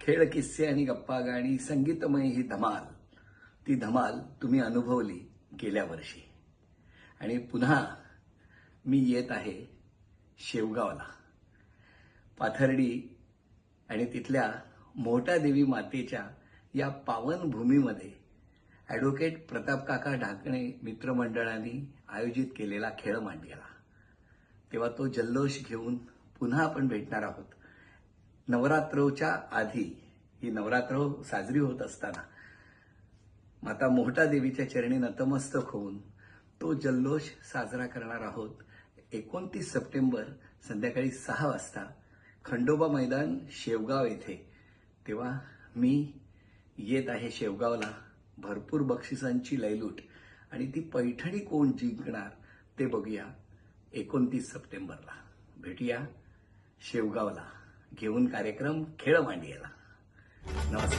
खेळ किस्से आणि गप्पा गाणी संगीतमय ही धमाल. ती धमाल तुम्ही अनुभवली गेल्या वर्षी. आणि पुन्हा मी येत आहे शेवगावला. पाथर्डी आणि तिथल्या मोहटा देवी मातेच्या या पावन भूमीमध्ये ॲडव्होकेट प्रताप काका ढाकणे मित्रमंडळाने आयोजित केलेला खेळ मांडलेला. तेव्हा तो जल्लोष घेऊन पुन्हा आपण भेटणार आहोत. नवरात्रोच्या आधी ही नवरात्र साजरी होत असताना माता मोहटा देवीच्या चरणी नतमस्तक होऊन तो जल्लोष साजरा करणार आहोत. एकोणतीस सप्टेंबर संध्याकाळी सहा वाजता खंडोबा मैदान शेवगाव येथे. तेव्हा मी येत आहे शेवगावला. भरपूर बक्षिसांची लयलूट आणि ती पैठणी कोण जिंकणार ते बघूया एकोणतीस सप्टेंबरला. भेटूया शेवगावला. घेऊन कार्यक्रम खेळ मांडी नमस्कार.